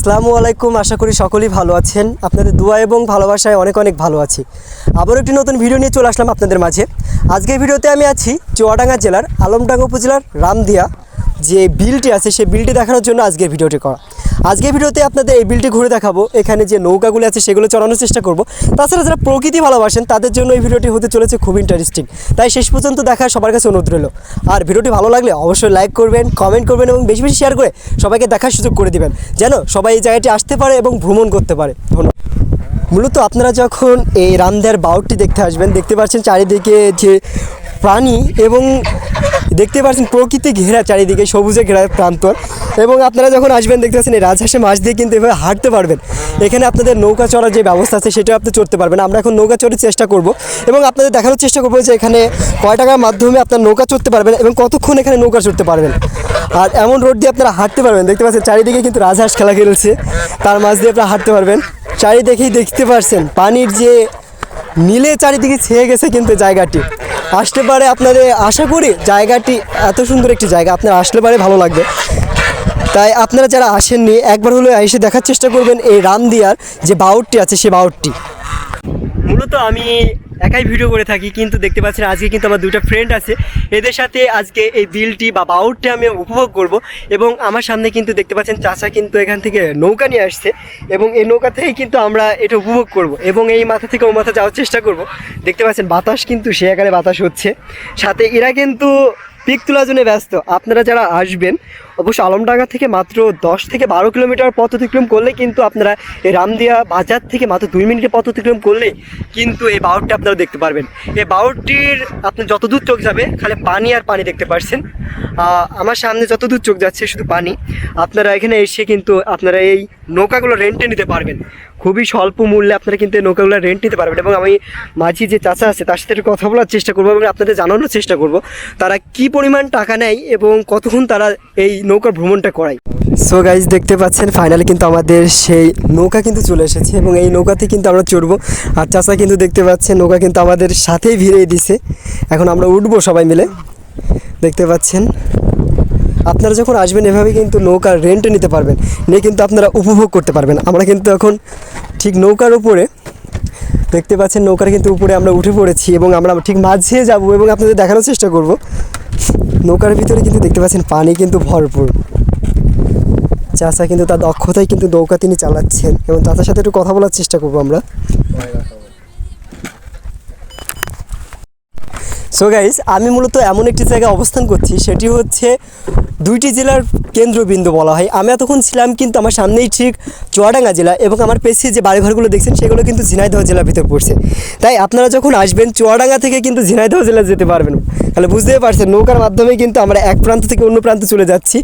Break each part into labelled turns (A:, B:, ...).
A: আসসালামু আলাইকুম, আশা করি সকলেই ভালো আছেন। আপনাদের দোয়া এবং ভালোবাসায় অনেক অনেক ভালো আছি। আবারও একটি নতুন ভিডিও নিয়ে চলে আসলাম আপনাদের মাঝে। আজকের ভিডিওতে আমি আছি চুয়াডাঙ্গা জেলার আলমডাঙ্গা উপজেলার রামদিয়া। যে বিলটি আছে, সেই বিলটি দেখানোর জন্য আজকের ভিডিওটি করা। আজকের ভিডিওতে আপনাদের এই বিলটি ঘুরে দেখাবো। এখানে যে নৌকাগুলো আছে, সেগুলো চড়ানোর চেষ্টা করব। তাছাড়া যারা প্রকৃতি ভালোবাসেন, তাদের জন্য এই ভিডিওটি হতে চলেছে খুব ইন্টারেস্টিং তাই শেষ পর্যন্ত দেখা সবার কাছে অনুরোধ রইল। আর ভিডিওটি ভালো লাগলে অবশ্যই লাইক করবেন কমেন্ট করবেন এবং বেশি বেশি শেয়ার করে সবাইকে দেখার সুযোগ করে দিবেন, যেন সবাই এই জায়গাটি আসতে পারে এবং ভ্রমণ করতে পারে। ধন্যবাদ। মূলত আপনারা যখন এই রামদেয়ার বাউটটি দেখতে আসবেন, দেখতে পাচ্ছেন চারিদিকে যে প্রাণী এবং দেখতে পাচ্ছেন প্রকৃতি ঘেরা চারিদিকে, সবুজে ঘেরা প্রান্তর। এবং আপনারা যখন আসবেন, দেখতে পাচ্ছেন এই রাজহাঁসে মাছ দিয়ে কিন্তু এভাবে হাঁটতে পারবেন। এখানে আপনাদের নৌকা চড়ার যে ব্যবস্থা আছে, সেটাও আপনি চড়তে পারবেন। আমরা এখন নৌকা চড়ার চেষ্টা করব। এবং আপনাদের দেখানোর চেষ্টা করব যে এখানে কয় টাকার মাধ্যমে আপনার নৌকা চড়তে পারবেন এবং কতক্ষণ এখানে নৌকা চড়তে পারবেন। আর এমন রোড দিয়ে আপনারা হাঁটতে পারবেন। দেখতে পাচ্ছেন চারিদিকে কিন্তু রাজহাঁস খেলা খেলছে। তার মাঝ দিয়ে আপনারা হাঁটতে পারবেন। চারিদিকেই দেখতে পাচ্ছেন পানির যে নীলে চারিদিকে ছেয়ে গেছে কিন্তু জায়গাটি। আসতে পারে আপনাদের, আশা করি জায়গাটি এত সুন্দর একটি জায়গা, আপনার আসলে পারে ভালো লাগবে। তাই আপনারা যারা আসেননি, একবার হলে এসে দেখার চেষ্টা করবেন এই রামদিয়ার যে বাউটটি আছে, সে বাউটটি। মূলত আমি একাই ভিডিও করে থাকি, কিন্তু দেখতে পাচ্ছেন আজকে কিন্তু আমার দুটো ফ্রেন্ড আছে। এদের সাথে আজকে এই বিলটি বা বাউটটি আমি উপভোগ করব এবং আমার সামনে কিন্তু দেখতে পাচ্ছেন চাষা কিন্তু এখান থেকে নৌকা নিয়ে আসছে এবং এই নৌকা থেকেই কিন্তু আমরা এটা উপভোগ করব এবং এই মাথা থেকে ও মাথা যাওয়ার চেষ্টা করব। দেখতে পাচ্ছেন বাতাস কিন্তু সে আকারে বাতাস হচ্ছে। সাথে এরা কিন্তু পিক তোলার জন্য ব্যস্ত। আপনারা যারা আসবেন, অবশ্য আলমডাঙ্গা থেকে মাত্র দশ থেকে বারো কিলোমিটার পথ অতিক্রম করলে কিন্তু আপনারা এই রামদিয়া বাজার থেকে মাত্র দুই মিনিটের পথ অতিক্রম করলে কিন্তু এই বাউটটি আপনারা দেখতে পারবেন। এই বাউটটির আপনি যতদূর চোখ যাবে, খালি পানি আর পানি দেখতে পারছেন। আমার সামনে যতদূর চোখ যাচ্ছে, শুধু পানি। আপনারা এখানে এসে কিন্তু আপনারা এই নৌকাগুলো রেন্টে নিতে পারবেন। খুবই স্বল্প মূল্যে আপনারা কিন্তু এই নৌকাগুলো রেন্ট নিতে পারবেন এবং আমি মাঝি যে চাচা আছে তার সাথে কথা বলার চেষ্টা করব এবং আপনাদের জানানোর চেষ্টা করব তারা কি পরিমাণ টাকা নেয় এবং কতক্ষণ তারা এই নৌকার ভ্রমণটা করায়। সো গাইজ দেখতে পাচ্ছেন ফাইনালি কিন্তু আমাদের সেই নৌকা কিন্তু চলে এসেছে এবং এই নৌকাতে কিন্তু আমরা চড়বো। আর চাচা কিন্তু দেখতে পাচ্ছেন নৌকা কিন্তু আমাদের সাথেই ভিড়িয়ে দিছে। এখন আমরা উঠবো সবাই মিলে। দেখতে পাচ্ছেন? আপনারা যখন আসবেন, এভাবে কিন্তু নৌকার রেন্টে নিতে পারবেন। নিয়ে কিন্তু আপনারা উপভোগ করতে পারবেন। আমরা কিন্তু এখন ঠিক নৌকার উপরে দেখতে পাচ্ছেন, নৌকার কিন্তু উপরে আমরা উঠে পড়েছি এবং আমরা ঠিক মাঝে যাব এবং আপনাদের দেখানোর চেষ্টা করব। নৌকার ভিতরে কিন্তু দেখতে পাচ্ছেন, পানি কিন্তু ভরপুর। চাচা কিন্তু তার দক্ষতায় কিন্তু নৌকা তিনি চালাচ্ছেন এবং চাচার সাথে একটু কথা বলার চেষ্টা করব আমরা। সো গাইস আমি মূলত এমন একটি জায়গায় অবস্থান করছি, সেটি হচ্ছে দুইটি জেলার কেন্দ্রবিন্দু বলা হয়। আমি এতক্ষণ ছিলাম কিন্তু আমার সামনেই ঠিক চুয়াডাঙ্গা জেলা এবং আমার পেছে যে বাড়িঘরগুলো দেখছেন সেগুলো কিন্তু ঝিনাইদহ জেলার ভিতর পড়ছে। তাই আপনারা যখন আসবেন চুয়াডাঙ্গা থেকে কিন্তু ঝিনাইদহ জেলা যেতে পারবেন। তাহলে বুঝতেই পারছেন নৌকার মাধ্যমে কিন্তু আমরা এক প্রান্ত থেকে অন্য প্রান্তে চলে যাচ্ছি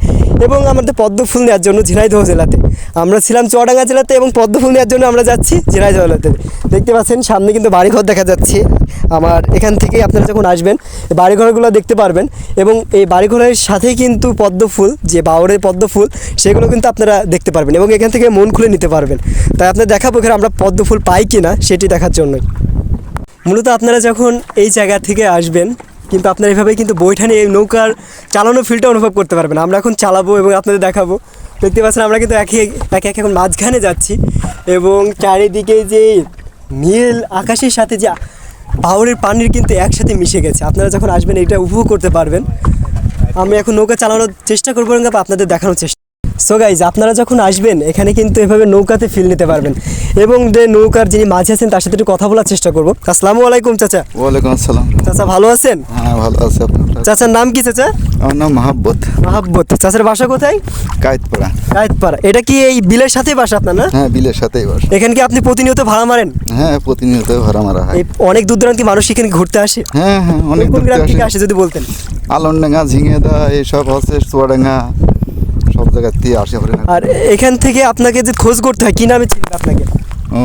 A: এবং আমাদের পদ্ম ফুল নেওয়ার জন্য ঝিনাইদহ জেলাতে। আমরা ছিলাম চুয়াডাঙ্গা জেলাতে এবং পদ্ম ফুল নেওয়ার জন্য আমরা যাচ্ছি ঝিনাইদহ জেলাতে। দেখতে পাচ্ছেন সামনে কিন্তু বাড়িঘর দেখা যাচ্ছে। আমার এখান থেকে আপনারা যখন আসবেন, বাড়িঘরগুলো দেখতে পারবেন এবং এই বাড়িঘরের সাথেই কিন্তু পদ্ম ফুল যে বাউরের পদ্ম ফুল সেগুলো কিন্তু আপনারা দেখতে পারবেন এবং এখান থেকে মন খুলে নিতে পারবেন। তাই আপনার দেখাবো এখানে আমরা পদ্ম ফুল পাই কি না সেটি দেখার জন্যই। মূলত আপনারা যখন এই জায়গা থেকে আসবেন, কিন্তু আপনারা এভাবেই কিন্তু বৈঠানে এই নৌকার চালানো ফিলটা অনুভব করতে পারবেন। আমরা এখন চালাবো এবং আপনাদের দেখাবো। দেখতে পাচ্ছেন আমরা কিন্তু একে একে একে এখন মাঝখানে যাচ্ছি এবং চারিদিকে যে নীল আকাশের সাথে যে বাউরের পানির কিন্তু একসাথে মিশে গেছে। আপনারা যখন আসবেন, এটা উপভোগ করতে পারবেন। আমি এখন নৌকা চালানোর চেষ্টা করব আপনাদের দেখানোর চেষ্টা সো গাইজ আপনারা যখন আসবেন এখানে কিন্তু এভাবে নৌকাতে ফিল নিতে পারবেন। এবং যে নৌকার যিনি মাঝে আছেন তার সাথে একটু কথা বলার চেষ্টা করব। আসসালামু আলাইকুম চাচা।
B: ওয়ালাইকুম আসসালাম।
A: চাচা ভালো আছেন?
B: হ্যাঁ ভালো আছে
A: চাচার নাম কি চাচা?
B: আমার নাম মাহাব্বত।
A: মাহাব্বত। চাচার বাসা কোথায়?
B: কায়েতপাড়া।
A: কায়েতপাড়া। এটা কি এই বিলের সাথেই বাসা আপনার না?
B: হ্যাঁ বিলের সাথেই বাস।
A: এখানে কি আপনি প্রতিনিয়ত ভাড়া মারেন?
B: হ্যাঁ প্রতিনিয়ত ভাড়া মারা হয়।
A: অনেক দূর দূরান্তি মানুষ এখানে ঘুরতে আসে।
B: হ্যাঁ হ্যাঁ অনেক দূর
A: থেকে আসে যদি বলতেন?
B: আলনডাঙ্গা ঝিঙেদা এইসব আছে চুয়াডাঙ্গা। সব জায়গার থেকে আসে হরিণা
A: আর এখান থেকে আপনাকে যে খোঁজ করতে হয় কি নামে চিনবে আপনাকে?
B: ও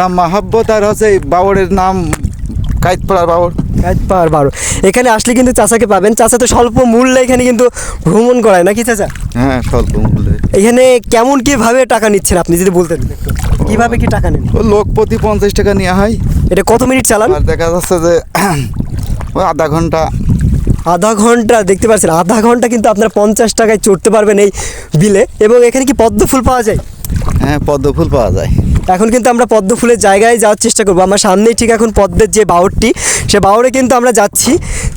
B: নাম মাহাব্বত আর হচ্ছে বাবরের নাম কায়েতপাড়ার বাবর।
A: কায়েতপাড় বারো এখানে আসলে কিন্তু চাচাকে পাবেন। চাচা তো স্বল্প মূল্যে এখানে কিন্তু ভ্রমণ করায় নাকি চাচা?
B: হ্যাঁ স্বল্প মূল্যে।
A: এখানে কেমন কীভাবে টাকা নিচ্ছেন আপনি যদি বলতেন একটু। কীভাবে কি টাকা নেন?
B: লোক প্রতি পঞ্চাশ টাকা নেওয়া হয়।
A: এটা কত মিনিট চালান?
B: আর দেখা যাচ্ছে যে ওই আধা ঘণ্টা
A: আধা ঘণ্টা দেখতে পাচ্ছেন আধা ঘণ্টা কিন্তু আপনারা পঞ্চাশ টাকায় চড়তে পারবেন এই বিলে। এবং এখানে কি পদ্ম ফুল পাওয়া যায়?
B: হ্যাঁ পদ্ম ফুল পাওয়া যায়।
A: এখন কিন্তু আমরা পদ্ম ফুলের জায়গায় যাওয়ার চেষ্টা করব। আমার সামনেই ঠিক এখন পদ্মের যে বাউরটি সে বাউরে কিন্তু আমরা যাচ্ছি।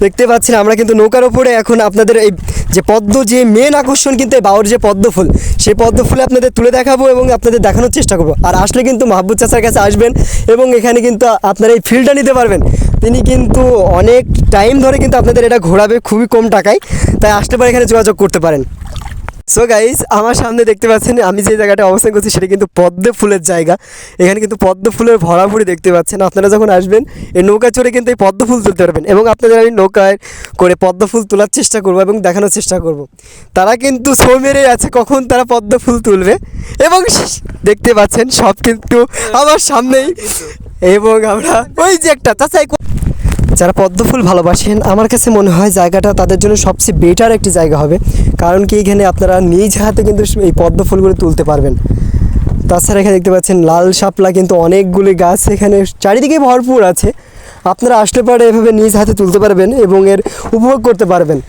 A: দেখতে পাচ্ছেন আমরা কিন্তু নৌকার ওপরে এখন আপনাদের এই যে পদ্ম যে মেন আকর্ষণ কিন্তু এই বাউর যে পদ্ম ফুল সেই পদ্ম ফুলে আপনাদের তুলে দেখাবো এবং আপনাদের দেখানোর চেষ্টা করব। আর আসলে কিন্তু মাহবুব চাচার কাছে আসবেন এবং এখানে কিন্তু আপনারা এই ফিল্ডটা নিতে পারবেন। তিনি কিন্তু অনেক টাইম ধরে কিন্তু আপনাদের এটা ঘোরাবে খুবই কম টাকায়, তাই আসতে পারে এখানে যোগাযোগ করতে পারেন। সো গাইস আমার সামনে দেখতে পাচ্ছেন, আমি যে জায়গাটা অবস্থান করছি সেটা কিন্তু পদ্ম ফুলের জায়গা। এখানে কিন্তু পদ্ম ফুলের ভরাভরি দেখতে পাচ্ছেন। আপনারা যখন আসবেন, এই নৌকা চড়ে কিন্তু এই পদ্ম ফুল তুলতে পারবেন এবং আপনাদের আমি নৌকায় করে পদ্ম ফুল তোলার চেষ্টা করব এবং দেখানোর চেষ্টা করব। তারা কিন্তু সো মেরে আছে, কখন তারা পদ্ম ফুল তুলবে এবং দেখতে পাচ্ছেন, সব কিন্তু আমার সামনেই এবং আমরা ওই যে একটা চাচাই যারা পদ্ম ফুল ভালোবাসেন আমার কাছে মনে হয় জায়গাটা তাদের জন্য সবচেয়ে বেটার একটি জায়গা হবে। কারণ কি এখানে আপনারা নিজ হাতে কিন্তু এই পদ্ম ফুলগুলো তুলতে পারবেন। তাছাড়া এখানে দেখতে পাচ্ছেন লাল শাপলা কিন্তু অনেকগুলি গাছ এখানে চারিদিকে ভরপুর আছে। আপনারা আসলে পরে এভাবে নিজ হাতে তুলতে পারবেন এবং এর উপভোগ করতে পারবেন।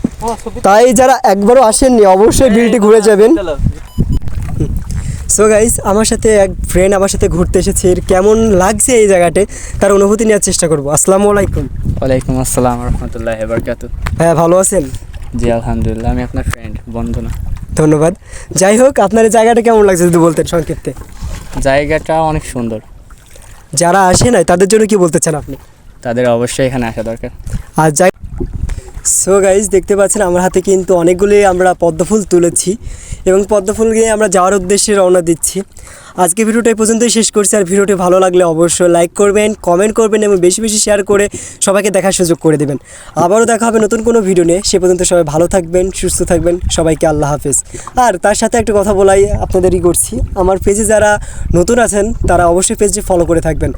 A: তাই যারা একবারও আসেননি অবশ্যই বিলটি ঘুরে যাবেন। সো গাইস আমার সাথে এক ফ্রেন্ড আমার সাথে ঘুরতে এসেছে। এর কেমন লাগছে এই জায়গাতে? তার অনুভূতি নেওয়ার চেষ্টা করব। আসসালামু আলাইকুম।
C: ওয়ালাইকুম আসসালাম রহমতুল্লাহ বরকাত
A: হ্যাঁ ভালো আছেন?
C: জি আলহামদুলিল্লাহ আমি আপনার ফ্রেন্ড বন্ধু না।
A: ধন্যবাদ। যাই হোক আপনার এই জায়গাটা কেমন লাগছে যদি বলতেন সংক্ষিপ্তে
C: জায়গাটা অনেক সুন্দর।
A: যারা আসে নাই তাদের জন্য কি বলতে চান আপনি?
C: তাদের অবশ্যই এখানে আসা দরকার।
A: আর যাই সো গাইজ দেখতে পাচ্ছেন, আমার হাতে কিন্তু অনেকগুলি আমরা পদ্মফুল তুলেছি এবং পদ্মফুল নিয়ে আমরা যাওয়ার উদ্দেশ্যে রওনা দিচ্ছি। আজকে ভিডিওটা এই পর্যন্তই শেষ করছি, আর ভিডিওটি ভালো লাগলে অবশ্যই লাইক করবেন কমেন্ট করবেন এবং বেশি বেশি শেয়ার করে সবাইকে দেখার সুযোগ করে দেবেন। আবারও দেখা হবে নতুন কোনো ভিডিও নিয়ে। সে পর্যন্ত সবাই ভালো থাকবেন, সুস্থ থাকবেন, সবাইকে আল্লাহ হাফেজ। আর তার সাথে একটা কথা বলাই আপনাদেরই করছি, আমার পেজে যারা নতুন আছেন, তারা অবশ্যই পেজটি ফলো করে থাকবেন।